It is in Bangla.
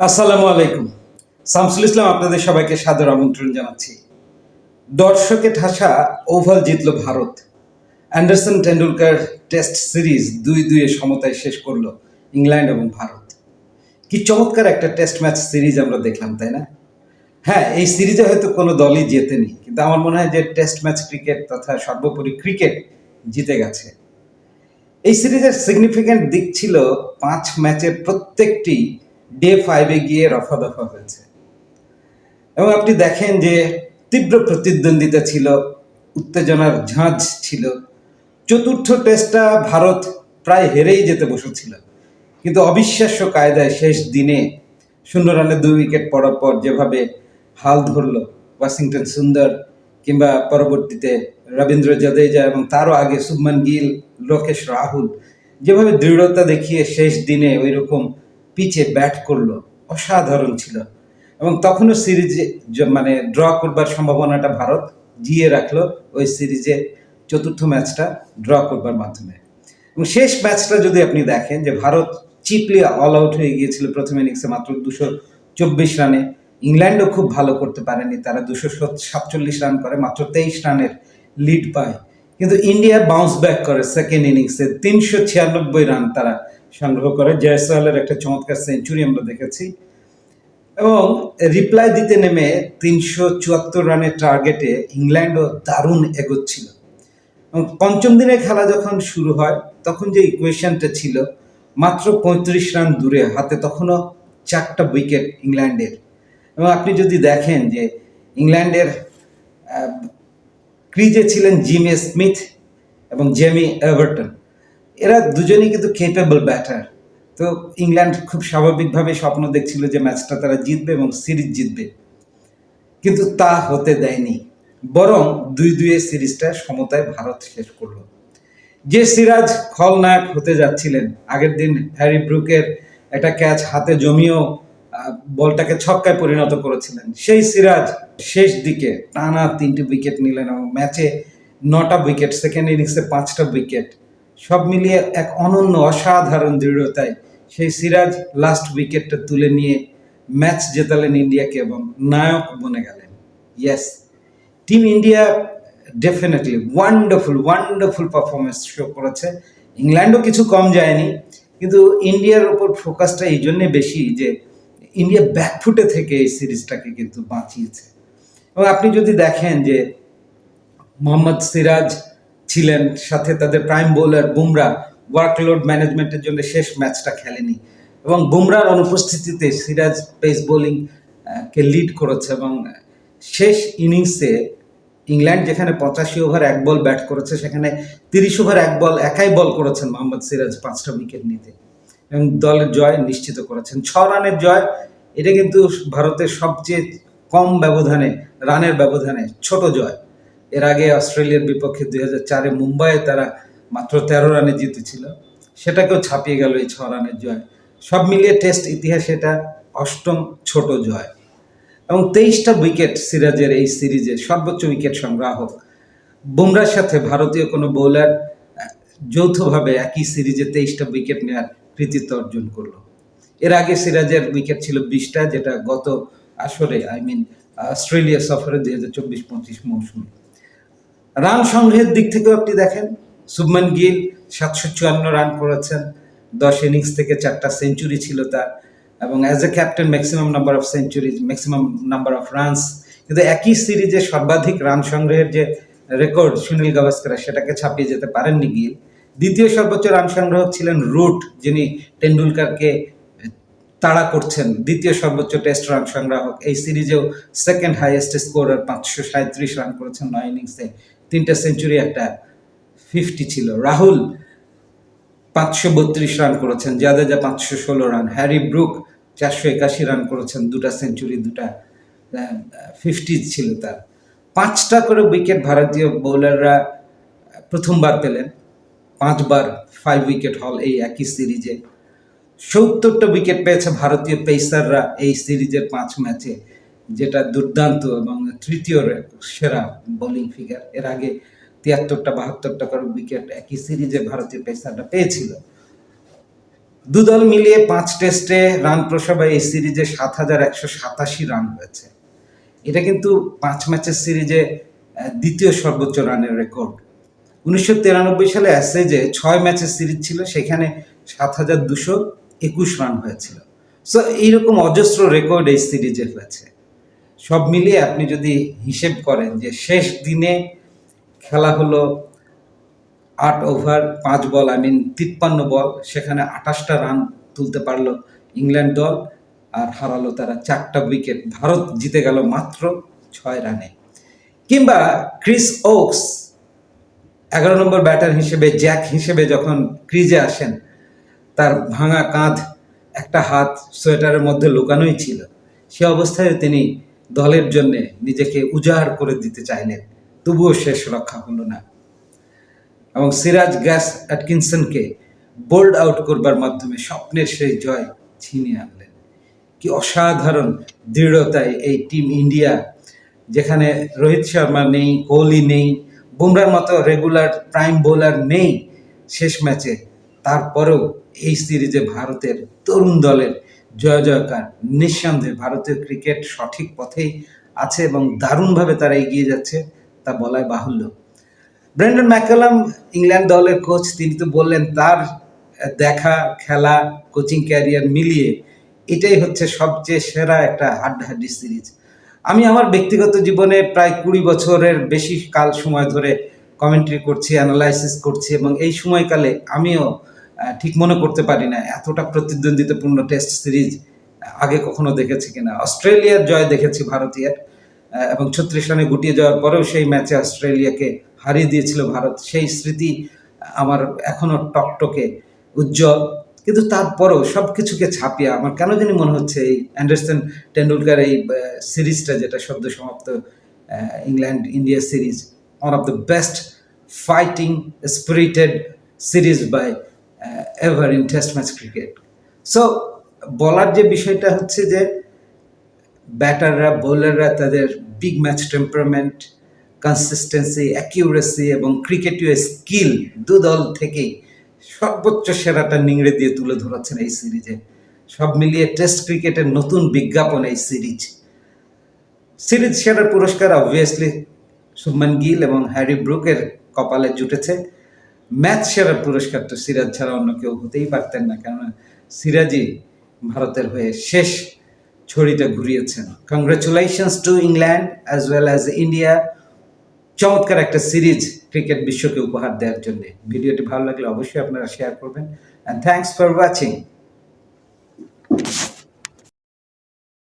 আসসালামু আলাইকুম। শামসুল ইসলাম আপনাদের সবাইকে সাদর আমন্ত্রণ জানাচ্ছি। দর্শকে ঠাসা ওভাল জিতল Bharat. Anderson Tendulkar test series দুই দুইয়ে সমতায় শেষ করল ইংল্যান্ড এবং ভারত। কি চমৎকার একটা টেস্ট ম্যাচ সিরিজ আমরা দেখলাম, তাই না? হ্যাঁ এই সিরিজে হয়তো কোনো দলই জেতেনি, কিন্তু আমার মনে হয় যে টেস্ট ম্যাচ ক্রিকেট তথা সর্বোপরি ক্রিকেট জিতে গেছে। এই সিরিজের সিগনিফিক্যান্ট দিক ছিল পাঁচ ম্যাচের প্রত্যেকটি ডে ফাইভে গিয়ে রফা দফা হয়েছে। এবং আপনি দেখেন যে তীব্র প্রতিদ্বন্দ্বিতা ছিল, উত্তেজনার ঝাঁঝ ছিল। চতুর্থ টেস্টটা ভারত প্রায় হেরেই যেতে বসেছিল। কিন্তু অবিশ্বাস্য কায়দায় শেষ দিনে শূন্য রানে দুই উইকেট পড়ার পর যেভাবে হাল ধরলো ওয়াশিংটন সুন্দর কিংবা পরবর্তীতে রবীন্দ্র জাদেজা এবং তারও আগে শুভমান গিল, লোকেশ রাহুল, যেভাবে দৃঢ়তা দেখিয়ে শেষ দিনে ওই রকম পিচে ব্যাট করল, অসাধারণ ছিল। এবং তখনও সিরিজে মানে ড্র করবার সম্ভাবনাটা ভারত জিয়ে রাখল ওই সিরিজে চতুর্থ ম্যাচটা ড্র করবার মাধ্যমে। এবং শেষ ম্যাচটা যদি আপনি দেখেন যে ভারত চিপলি অল আউট হয়ে গিয়েছিল প্রথম ইনিংসে মাত্র দুশো চব্বিশ রানে, ইংল্যান্ডও খুব ভালো করতে পারেনি, তারা দুশো সাতচল্লিশ রান করে, মাত্র তেইশ রানের লিড পায়। কিন্তু ইন্ডিয়া বাউন্স ব্যাক করে সেকেন্ড ইনিংসে তিনশো ছিয়ানব্বই রান তারা সংগ্রহ করে জয়সওয়ালের একটা চমৎকার সেঞ্চুরি আমরা দেখেছি। এবং রিপ্লাই দিতে নেমে তিনশো চুয়াত্তর রানের টার্গেটে ইংল্যান্ডও দারুণ এগোচ্ছিল। এবং পঞ্চম দিনের খেলা যখন শুরু হয়, তখন যে ইকুয়েশনটা ছিল, মাত্র পঁয়ত্রিশ রান দূরে, হাতে তখনও চারটা উইকেট ইংল্যান্ডের। এবং আপনি যদি দেখেন যে ইংল্যান্ডের ক্রিজে ছিলেন জিম স্মিথ এবং জেমি এভারটন। এরা দুজনেই কিন্তু কেপেবল ব্যাটার তো ইংল্যান্ড খুব স্বাভাবিকভাবে স্বপ্ন দেখছিল যে ম্যাচটা তারা জিতবে এবং সিরিজ জিতবে। কিন্তু তা হতে দেয়নি। বরং দুই দুয়ে সিরিজটা সমতায় ভারত শেষ করল। যে সিরাজ খলনায়ক হতে যাচ্ছিলেন, আগের দিন হ্যারি ব্রুকের একটা ক্যাচ হাতে জমিয়েও বলটাকে ছক্কায় পরিণত করেছিলেন। সেই সিরাজ শেষ দিকে টানা তিনটি উইকেট নিলেন এবং ম্যাচে নটা উইকেট সেকেন্ড ইনিংসে পাঁচটা উইকেট সব মিলিয়ে এক অনন্য অসাধারণ দৃঢ়তায় সেই সিরাজ লাস্ট উইকেটটা তুলে নিয়ে ম্যাচ জেতালেন ইন্ডিয়াকে এবং নায়ক বনে গেলেন। Yes team India definitely wonderful wonderful performance show করেছে। ইংল্যান্ডও কিছু কম যায়নি, কিন্তু ইন্ডিয়ার ওপর ফোকাসটা এই জন্যে বেশি যে ইন্ডিয়া ব্যাকফুটে থেকে এই সিরিজটাকে কিন্তু বাঁচিয়েছে। এবং আপনি যদি দেখেন যে মোহাম্মদ সিরাজ ছিলেন, সাথে তাদের প্রাইম বোলার বুমরা ওয়ার্কলোড ম্যানেজমেন্টের জন্য শেষ ম্যাচটা খেলেনি। এবং বুমরার অনুপস্থিতিতে সিরাজ পেস বোলিং কে লিড করেছে এবং শেষ ইনিংসে ইংল্যান্ড যেখানে পঁচাশি ওভার এক বল ব্যাট করেছে, সেখানে তিরিশ ওভার এক বল একাই বল করেছেন মোহাম্মদ সিরাজ পাঁচটা উইকেট নিতে। এবং দলের জয় নিশ্চিত করেছেন। ছ রানের জয়, এটা কিন্তু ভারতের সবচেয়ে কম ব্যবধানে, রানের ব্যবধানে ছোট জয়। এর আগে অস্ট্রেলিয়ার বিপক্ষে দুই হাজার চারে মুম্বাইয়ে তারা মাত্র তেরো রানে জিতেছিল। সেটাকেও ছাপিয়ে গেল এই ছ রানের জয়। সব মিলিয়ে টেস্ট ইতিহাসে এটা অষ্টম ছোট জয়। এবং তেইশটা উইকেট সিরাজের এই সিরিজে সর্বোচ্চ উইকেট সংগ্রাহক। বুমরার সাথে ভারতীয় কোনো বোলার যৌথভাবে একই সিরিজে তেইশটা উইকেট নেওয়ার কৃতিত্ব অর্জন করল। এর আগে সিরাজের উইকেট ছিল বিশটা, যেটা গত আসরে, আই মিন অস্ট্রেলিয়া সফরে দুই হাজার চব্বিশ পঁচিশ মৌসুমে। রান সংগ্রহের দিক থেকেও আপনি দেখেন, শুভমান গিল সাতশো চুয়ান্ন রান করেছেন, দশ ইনিংস থেকে চারটা সেঞ্চুরি ছিল তার, এবং as a captain maximum number of century maximum number of runs কিন্তু একই সিরিজে সর্বাধিক রান সংগ্রহের যে রেকর্ড সুনীল গাভাস্কর সেটাকে ছাপিয়ে যেতে পারেননি গিল। দ্বিতীয় সর্বোচ্চ রান সংগ্রাহক ছিলেন রুট, যিনি টেন্ডুলকারকে তাড়া করছেন। দ্বিতীয় সর্বোচ্চ টেস্ট রান সংগ্রাহক, এই সিরিজেও সেকেন্ড হাইয়েস্ট স্কোরার পাঁচশো সাঁত্রিশ রান করেছেন, নয় ইনিংসে। তিনটা সেঞ্চুরি একটা ফিফটি ছিল। রাহুল পাঁচশো বত্রিশ রান করেছেন, জাদেজা পাঁচশো ষোলো রান হ্যারি ব্রুক চারশো একাশি রান করেছেন, দুটা সেঞ্চুরি দুটা ফিফটি ছিল তার। পাঁচটা করে উইকেট ভারতীয় বোলাররা প্রথমবার পেলেন। পাঁচবার ফাইভ উইকেট হল এই একই সিরিজে সত্তরটা উইকেট পেয়েছে ভারতীয় পেসাররা এই সিরিজের পাঁচ ম্যাচে যেটা দুর্দান্ত এবং তৃতীয় সেরা বোলিং ফিগার এর আগে তিয়াত্তরটা, বাহাত্তরটা করে উইকেট একই সিরিজে ভারতীয় পেসাররা পেয়েছিল। দু দল মিলিয়ে পাঁচ টেস্টে রান প্রসবে এই সিরিজে সাত হাজার একশো সাতাশি রান হয়েছে। এটা কিন্তু পাঁচ ম্যাচের সিরিজে দ্বিতীয় সর্বোচ্চ রানের রেকর্ড উনিশশো তিরানব্বই সালে অ্যাসেজে ছয় ম্যাচের সিরিজ ছিল, সেখানে সাত হাজার দুশো একুশ রান হয়েছিল। সো এইরকম অজস্র রেকর্ড এই সিরিজে হয়েছে। সব মিলিয়ে আপনি যদি হিসেব করেন যে শেষ দিনে খেলা হলো আট ওভার, পাঁচ বল আই মিন তিপ্পান্ন বল, সেখানে আঠাশটা রান তুলতে পারল ইংল্যান্ড দল আর হারালো তারা চারটা উইকেট ভারত জিতে গেল মাত্র ছয় রানে কিংবা ক্রিস ওকস, এগারো নম্বর ব্যাটার হিসেবে জ্যাক হিসেবে যখন ক্রিজে আসেন, তার ভাঙা কাঁধ, একটা হাত সোয়েটারের মধ্যে লুকানোই ছিল। সে অবস্থায় তিনি দলের জন্যে নিজেকে উজাড় করে দিতে চাইলেন। তবুও শেষ রক্ষা হলো না। এবং সিরাজ গ্যাস অ্যাটকিনসনকে বোল্ড আউট করবার মাধ্যমে স্বপ্নের সেই জয় ছিনিয়ে আনলেন। কি অসাধারণ দৃঢ়তায় এই টিম ইন্ডিয়া, যেখানে রোহিত শর্মা নেই, কোহলি নেই বুমরার মতো রেগুলার প্রাইম বোলার নেই শেষ ম্যাচে। তারপরেও এই সিরিজে ভারতের তরুণ দলের জয় জয়কার। নিঃসন্দেহে ভারতীয় ক্রিকেট সঠিক পথেই আছে এবং দারুণভাবে তারা এগিয়ে যাচ্ছে, তা বলাই বাহুল্য। ব্রেন্ডন ম্যাকালাম ইংল্যান্ড দলের কোচ তিনি তো বললেন, তার দেখা, খেলা কোচিং ক্যারিয়ার মিলিয়ে এটাই হচ্ছে সবচেয়ে সেরা একটা হাড্ডাহাড্ডি সিরিজ আমি আমার ব্যক্তিগত জীবনে প্রায় কুড়ি বছরের বেশি কাল সময় ধরে কমেন্ট্রি করছি অ্যানালাইসিস করছি এবং এই সময়কালে আমিও ঠিক মনে করতে পারি না। এতটা প্রতিদ্বন্দ্বিতাপূর্ণ টেস্ট সিরিজ আগে কখনো দেখেছি কিনা। অস্ট্রেলিয়ার জয় দেখেছি ভারতীয়। এবং ছত্রিশ রানে গুটিয়ে যাওয়ার পরেও সেই ম্যাচে অস্ট্রেলিয়াকে হারিয়ে দিয়েছিল ভারত। সেই স্মৃতি আমার এখনও টকটকে উজ্জ্বল। কিন্তু তারপরেও সব কিছুকে ছাপিয়ে আমার কেন জানি মনে হচ্ছে এই অ্যান্ডারসন টেন্ডুলকার এই সিরিজটা যেটা সদ্য সমাপ্ত England India series one of the best fighting spirited series by ever in test match cricket so বলার যে বিষয়টা হচ্ছে যে, ব্যাটাররা, বোলাররা তাদের big match temperament consistency accuracy এবং ক্রিকেটীয় স্কিল দু দল থেকেই সর্বোচ্চ সেরাটা নিংড়ে দিয়ে তুলে ধরাচ্ছেন এই সিরিজে সব মিলিয়ে টেস্ট ক্রিকেটের নতুন বিজ্ঞাপন এই সিরিজ সিরিজ সেরার পুরস্কার অবভিয়াসলি শুভমান গিল এবং হ্যারি ব্রুকের কপালে জুটেছে। ম্যাচ সেরার পুরস্কারটা সিরাজ ছাড়া অন্য কেউ হতেই পারতেন না, কেননা সিরাজই ভারতের হয়ে শেষ ছড়িটা ঘুরিয়েছেন। Congratulations to England as well as India চমৎকার একটা সিরিজ ক্রিকেট বিশ্বকে উপহার দেওয়ার জন্য। ভিডিওটি ভালো লাগলে অবশ্যই আপনারা শেয়ার করবেন। And thanks for watching